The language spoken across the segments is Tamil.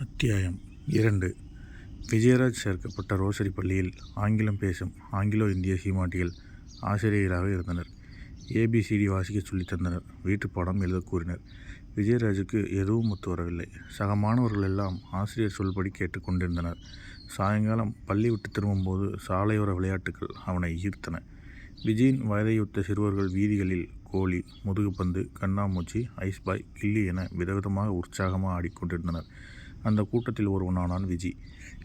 அத்தியாயம் இரண்டு. விஜயராஜ் சேர்க்கப்பட்ட ரோசரி பள்ளியில் ஆங்கிலம் பேசும் ஆங்கிலோ இந்திய சீமாட்டிகள் ஆசிரியராக இருந்தனர். ஏபிசிடி வாசிக்க சொல்லித் தந்தனர். பாடம் எழுதக் கூறினர். விஜயராஜுக்கு எதுவும் ஒத்து வரவில்லை. சக மாணவர்கள் எல்லாம் ஆசிரியர் சொல்படி கேட்டுக்கொண்டிருந்தனர் சாயங்காலம் பள்ளி விட்டு திரும்பும்போது சாலையோர விளையாட்டுகள் அவனை ஈர்த்தன. விஜயின் வயதையொத்த சிறுவர்கள் வீதிகளில் கோலி முதுகுப்பந்து கண்ணாமூச்சி ஐஸ்பாய் கில்லி என விதவிதமாக உற்சாகமாக ஆடிக்கொண்டிருந்தனர். அந்த கூட்டத்தில் ஒருவனானான் விஜி.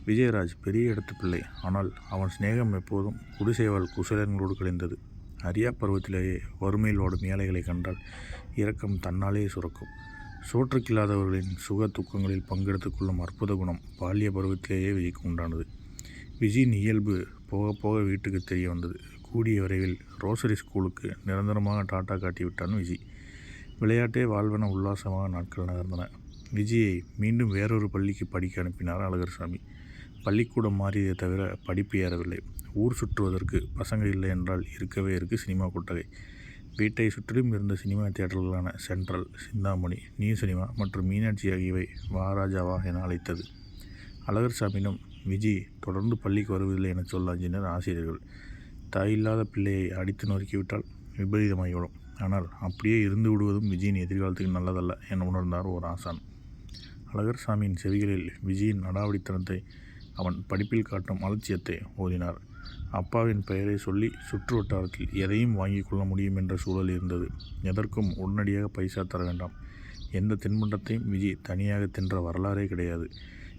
விஜயராஜ் பெரிய இடத்து பிள்ளை. ஆனால் அவன் சிநேகம் எப்போதும் குடிசைவாழ் குசலங்களோடு கழிந்தது அரியா பருவத்திலேயே வறுமையில் ஓடும் ஏழைகளை கண்டால் இரக்கம் தன்னாலே சுரக்கும். சோற்றுக்கில்லாதவர்களின் சுக துக்கங்களில் பங்கெடுத்துக்கொள்ளும் அற்புத குணம் பால்ய பருவத்திலேயே விஜய்க்கு உண்டானது. விஜயின் இயல்பு போக போக வீட்டுக்கு தெரிய வந்தது. கூடிய விரைவில் ரோசரி ஸ்கூலுக்கு நிரந்தரமாக டாட்டா காட்டிவிட்டான் விஜய் விளையாட்டே வாழ்வென உல்லாசமாக நாட்கள் நகர்ந்தன. விஜயை மீண்டும் வேறொரு பள்ளிக்கு படிக்க அனுப்பினார் அழகர்சாமி. பள்ளிக்கூடம் மாறியதை தவிர படிப்பு ஏறவில்லை. ஊர் சுற்றுவதற்கு பசங்க இல்லை என்றால் இருக்கவே இருக்குது சினிமா கொட்டகை. வீட்டை சுற்றிலும் இருந்த சினிமா தியேட்டர்களான சென்ட்ரல் சிந்தாமணி நியூ சினிமா மற்றும் மீனாட்சி ஆகியவை வாராஜாவா என அழைத்தது. அழகர்சாமியிடம் விஜி தொடர்ந்து பள்ளிக்கு வருவதில்லை என சொல்ல அஞ்சினர் ஆசிரியர்கள். தாயில்லாத பிள்ளையை அடித்து நொறுக்கிவிட்டால் விபரீதமாகிவிடும். ஆனால் அப்படியே இருந்து விடுவதும் விஜயின் எதிர்காலத்துக்கு நல்லதல்ல என உணர்ந்தார் ஒரு ஆசான். அழகர்சாமியின் செவிகளில் விஜயின் அடாவடித்தனத்தை அவன் படிப்பில் காட்டும் அலட்சியத்தை ஓதினார். அப்பாவின் பெயரை சொல்லி சுற்று வட்டாரத்தில் எதையும் வாங்கிக் கொள்ள முடியும் என்ற சூழல் இருந்தது. எதற்கும் உடனடியாக பைசா தர வேண்டாம். எந்த தின்பண்டத்தையும் விஜய் தனியாக தின்ற வரலாறே கிடையாது.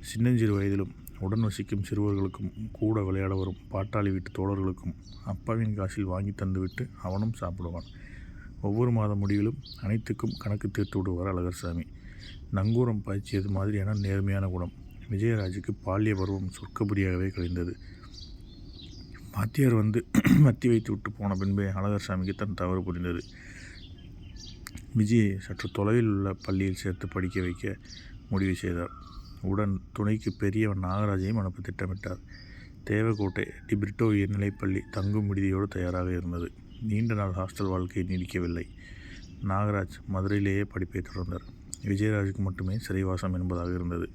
சின்னஞ்சிறு வயதிலும் உடன் வசிக்கும் சிறுவர்களுக்கும் கூட விளையாட வரும் பாட்டாளி வீட்டு தோழர்களுக்கும் அப்பாவின் காசில் வாங்கி தந்துவிட்டு அவனும் சாப்பிடுவான். ஒவ்வொரு மாத முடிவிலும் அனைத்துக்கும் கணக்கு தீர்த்து விடுவார் அழகர்சாமி. நங்கூரம் பாய்ச்சியது மாதிரியான நேர்மையான குணம். விஜயராஜுக்கு பால்ய பருவம் சொர்க்கபுரியாகவே கழிந்தது. வாத்தியார் வந்து மத்தி வைத்து விட்டு போன பின்பே அழகர் சாமிக்கு தன் தவறு புரிந்தது. விஜயை சற்று தொலைவில் உள்ள பள்ளியில் சேர்த்து படிக்க வைக்க முடிவு செய்தார். உடன் துணைக்கு பெரியவன் நாகராஜையும் அனுப்ப திட்டமிட்டார். தேவக்கோட்டை டிபிரிட்டோ உயர்நிலைப்பள்ளி தங்கும் விடுதியோடு தயாராக இருந்தது. நீண்ட நாள் ஹாஸ்டல் வாழ்க்கை நீடிக்கவில்லை. நாகராஜ் மதுரையிலேயே படிப்பை தொடர்ந்தார். விஜயராஜுக்கு மட்டுமே சிறைவாசம் என்பதாக இருந்தது.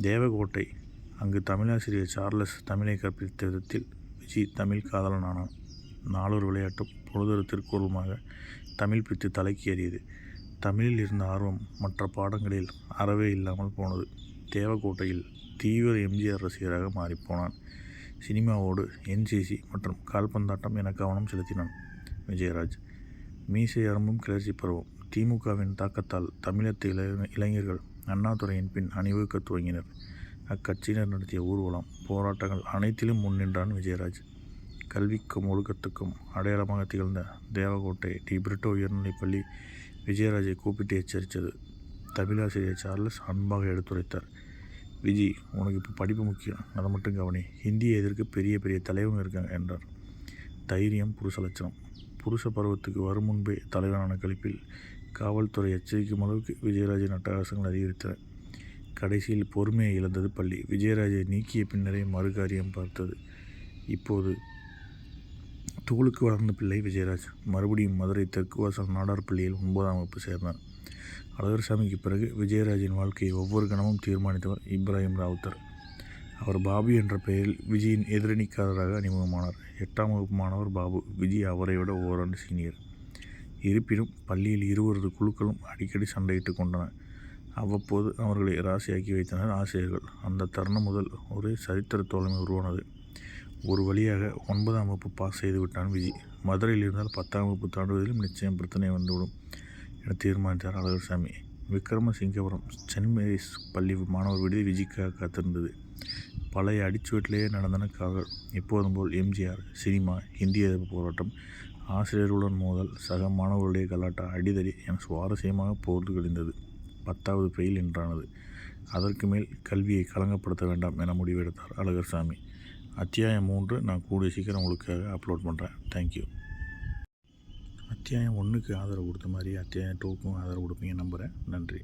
தேவகோட்டை அங்கு தமிழாசிரியர் சார்லஸ் தமிழை கற்பித்த விதத்தில் விஜய் தமிழ் காதலனானான். நாளொரு விளையாட்டும் பொழுதொரு திருக்கூர்வமாக தமிழ் பித்து தலைக்கு ஏறியது. தமிழில் இருந்த ஆர்வம் மற்ற பாடங்களில் அறவே இல்லாமல் போனது. தேவக்கோட்டையில் தீவிர எம்ஜிஆர் ரசிகராக மாறிப்போனான். சினிமாவோடு என்சிசி மற்றும் கால்பந்தாட்டம் என கவனம் செலுத்தினான் விஜயராஜ். மீசை அரும்பும் கிளர்ச்சி பருவம். திமுகவின் தாக்கத்தால் தமிழத்து இளை இளைஞர்கள் அண்ணாதுரையின் பின் அணிவகுக்க துவங்கினர். அக்கட்சியினர் நடத்திய ஊர்வலம் போராட்டங்கள் அனைத்திலும் முன்னின்றான் விஜயராஜ். கல்விக்கும் ஒழுக்கத்துக்கும் அடையாளமாக திகழ்ந்த தேவகோட்டை டி. பிரிட்டோ உயர்நிலைப்பள்ளி விஜயராஜை கூப்பிட்டு எச்சரித்தது. தமிழாசிரியர் சார்லஸ் அன்பாக எடுத்துரைத்தார். விஜி உனக்கு இப்போ படிப்பு முக்கியம். அதை மட்டும் கவனி. ஹிந்தியை எதிர்க்க பெரிய பெரிய தலைவன் இருக்காங்க என்றார். தைரியம் புருஷ லட்சணம். புருஷ பருவத்துக்கு வரும் முன்பே தலைவனான கழிப்பில் காவல்துறை எச்சரிக்கும் அளவுக்கு விஜயராஜின் அட்டகாசங்கள் அதிகரித்தன. கடைசியில் பொறுமையை இழந்தது பள்ளி. விஜயராஜை நீக்கிய பின்னரே மறுகாரியம் பார்த்தது. இப்போது தோளுக்கு வளர்ந்த பிள்ளை விஜயராஜ். மறுபடியும் மதுரை தெற்குவாசல் நாடார் பள்ளியில் ஒன்பதாம் வகுப்பு சேர்ந்தார். அழகர்சாமிக்கு பிறகு விஜயராஜின் வாழ்க்கையை ஒவ்வொரு கணமும் தீர்மானித்தவர் இப்ராஹிம் ராவுத்தர். அவர் பாபு என்ற பெயரில் விஜயின் எதிரணிக்காரராக அறிமுகமானார். எட்டாம் வகுப்பு மாணவர் பாபு. விஜய் அவரை விட ஓராண்டு சீனியர். இருப்பினும் பள்ளியில் இருவரது குழுக்களும் அடிக்கடி சண்டையிட்டு கொண்டன. அவ்வப்போது அவர்களை ராசியாக்கி வைத்தனர் ஆசிரியர்கள். அந்த தருணம் முதல் ஒரு சரித்திர தோழமை உருவானது. ஒரு வழியாக ஒன்பதாம் வகுப்பு பாஸ் செய்து விட்டான் விஜி. மதுரையில் இருந்தால் பத்தாம் வகுப்பு தாண்டுவதிலும் நிச்சயம் பிரச்சனை வந்துவிடும் என தீர்மானித்தார் அழகர்சாமி. விக்ரமசிங்கபுரம் சென்ட் மேரிஸ் பள்ளி மாணவர் விடுதி விஜிக்காக காத்திருந்தது. பழைய அடிச்சுவட்டிலேயே நடந்தன காதல் எப்போதும் போல் எம்ஜிஆர் சினிமா இந்திய எதிர்ப்பு போராட்டம் ஆசிரியர்களுடன் மோதல். சக மாணவர்களுடைய கலாட்டா அடிதடி என சுவாரஸ்யமாக போர்ந்து கழிந்தது. பத்தாவது பெயில் என்றானது. அதற்கு மேல் கல்வியை களங்கப்படுத்த வேண்டாம் என முடிவெடுத்தார் அழகர் சாமி அத்தியாயம் மூன்று. நான் கூடிய சீக்கிரம் உங்களுக்காக அப்லோட் பண்ணுறேன் தேங்க்யூ அத்தியாயம் ஒன்றுக்கு ஆதரவு கொடுத்த மாதிரி அத்தியாயம் டூக்கும் ஆதரவு கொடுப்பீங்க நம்புகிறேன் நன்றி.